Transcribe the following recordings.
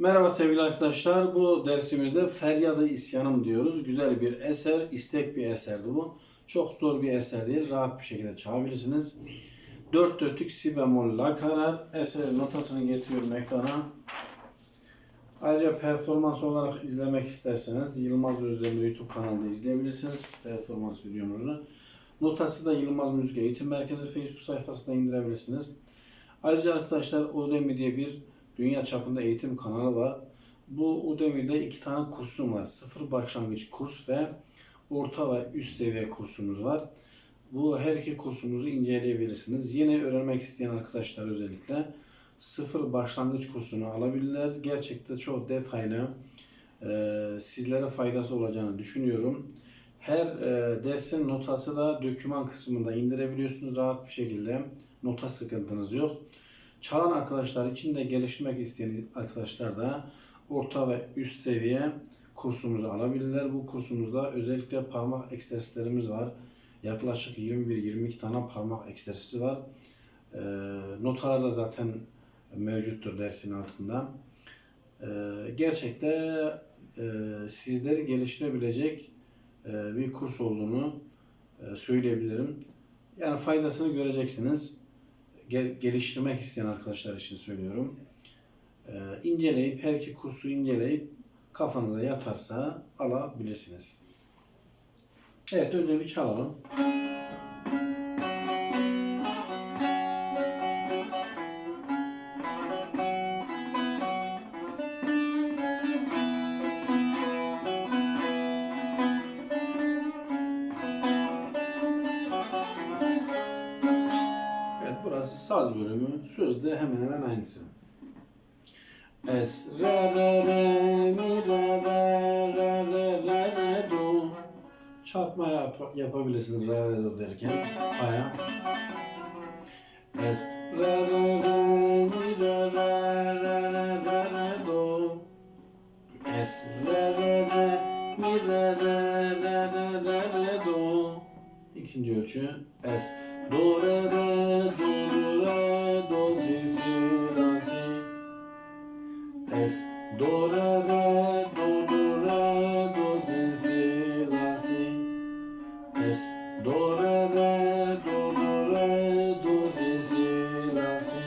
Merhaba sevgili arkadaşlar. Bu dersimizde Feryadı İsyanım diyoruz. Güzel bir eser, istek bir eserdi bu. Çok zor bir eser değil. Rahat bir şekilde çalabilirsiniz. Dört dörtlük si bemol la karar. Eserin notasını getiriyorum ekrana. Ayrıca performans olarak izlemek isterseniz Yılmaz Özdemir YouTube kanalında izleyebilirsiniz. Performans videomuzu. Notası da Yılmaz Müzik Eğitim Merkezi Facebook sayfasında indirebilirsiniz. Ayrıca arkadaşlar Udemy diye bir dünya çapında eğitim kanalı var. Bu Udemy'de iki tane kursum var. Sıfır başlangıç kurs ve orta ve üst seviye kursumuz var. Bu her iki kursumuzu inceleyebilirsiniz. Yeni öğrenmek isteyen arkadaşlar özellikle sıfır başlangıç kursunu alabilirler. Gerçekten çok detaylı e, sizlere faydası olacağını düşünüyorum. Her e, dersin notası da döküman kısmında indirebiliyorsunuz rahat bir şekilde. Nota sıkıntınız yok. Çalan arkadaşlar için de gelişmek isteyen arkadaşlar da orta ve üst seviye kursumuzu alabilirler. Bu kursumuzda özellikle parmak egzersizlerimiz var. Yaklaşık 21-22 tane parmak egzersizi var. E, notalar da zaten mevcuttur dersin altında. E, gerçekten e, sizleri geliştirebilecek e, bir kurs olduğunu e, söyleyebilirim. Yani faydasını göreceksiniz. Gel- geliştirmek isteyen arkadaşlar için söylüyorum. E, inceleyip, her iki kursu inceleyip kafanıza yatarsa alabilirsiniz. Evet, önce bir çalalım. Saz bölümü. Sözde hemen hemen aynısı. Es, re, re, re, mi, re, re, re, re, re, re, do. Çarpma yap yapabilirsiniz re, re, do derken. Aya. Es, re, re, re, mi, re, re, re, re, re, re, do. Es, re, re, re, mi, re, re, re, re, re, re, do. İkinci ölçü es. Do, re, re, do, Es. Do, re, re, do, re, do, si, si, la, si.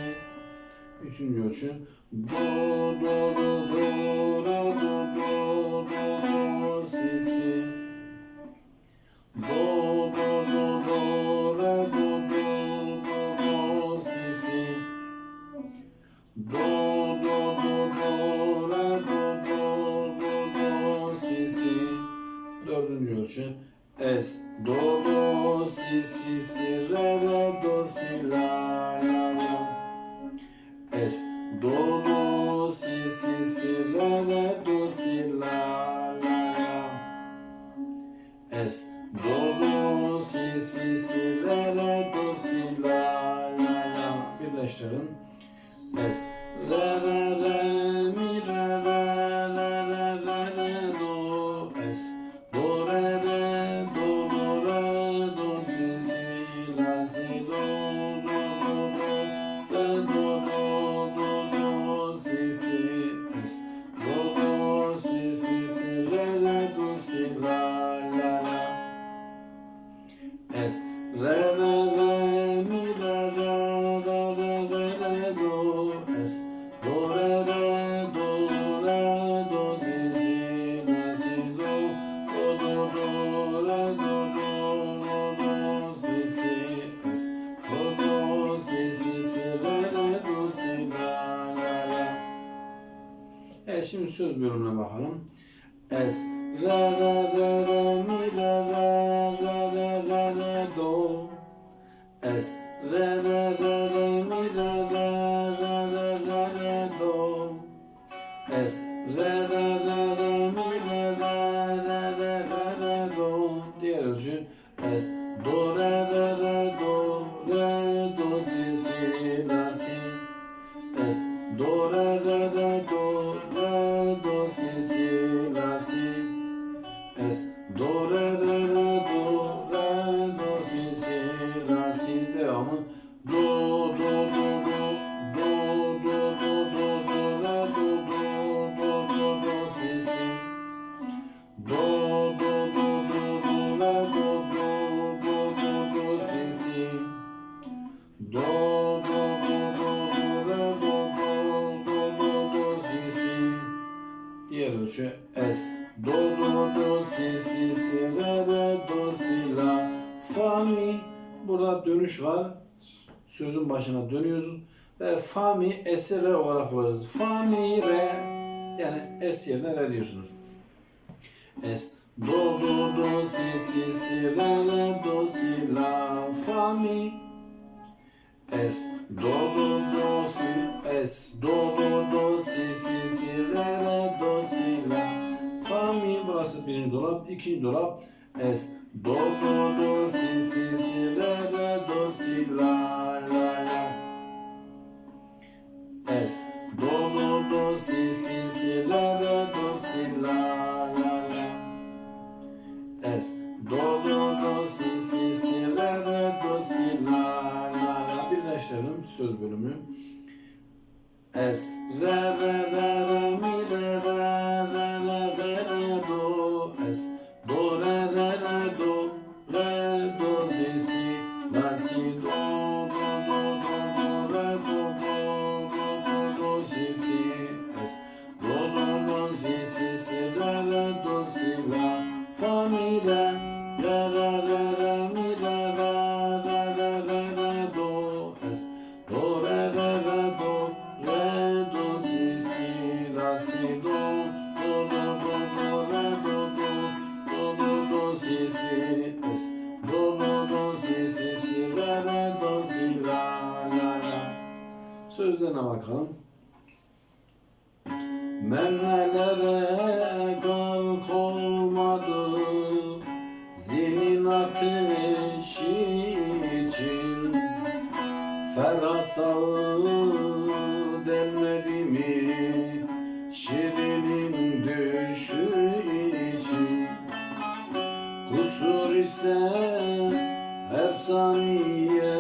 Üçüncü ölçü. Do, do, do, do, si, si, si, re, re, do, si, la, la, la. Es, do, do, si, si, si, re, re, do, si, la, la, la. Es, do, do, si, si, si, re, re, do, si, la, la, la. Birleştirin. Es, re, re, re, No, no. Şimdi söz bölümüne bakalım. Es re re re re mi re re re re re re do. Es re re re re mi re re re re re re do. Es re re re re mi re re re re re re do. Diğer ölçü es do re re re do re do si si la si. Es do re re re ölçü es. Do do do si si si re re do si la fa mi burada dönüş var. Sözün başına dönüyoruz. Ve fa mi es'i re olarak kullanıyoruz fa mi re yani es yerine re diyorsunuz. Es. Do do do si si si re re do si la fa mi es. Do do do si es. Do do do si si si re re do burası birinci dolap ikinci dolap. Es do do do si si si re re do si la la la. Es do do do si si si re re do si la la la. Es do do do si si si re re do si la la la. Birleştirelim söz bölümü. Es re re re re do si la fa mi re re re re re mi re re re re re re do es. Do re re re do re do si si la si do do do do do re do do do do do si si es. Do do do si si si re re do si la la la. Sözlerine bakalım. Mermelere Kusur ise her saniye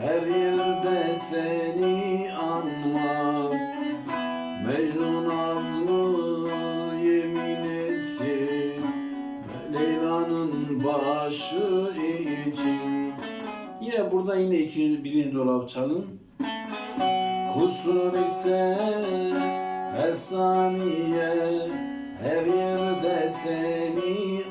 Her yerde seni anmak Mecnun azmı yemin etti Leyla'nın başı için. Yine burada yine ikinci, birinci dolap çalın. Kusur ise her saniye Her yerde seni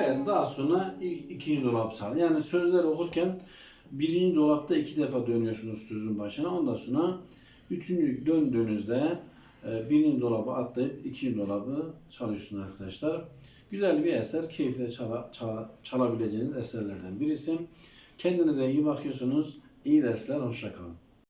Evet daha sonra ik- ikinci dolap çal. Yani sözleri okurken birinci dolapta iki defa dönüyorsunuz sözün başına. Ondan sonra üçüncü döndüğünüzde e, birinci dolabı atlayıp ikinci dolabı çalıyorsunuz arkadaşlar. Güzel bir eser, keyifle çala, çala- çalabileceğiniz eserlerden birisi. Kendinize iyi bakıyorsunuz. İyi dersler, hoşça kalın.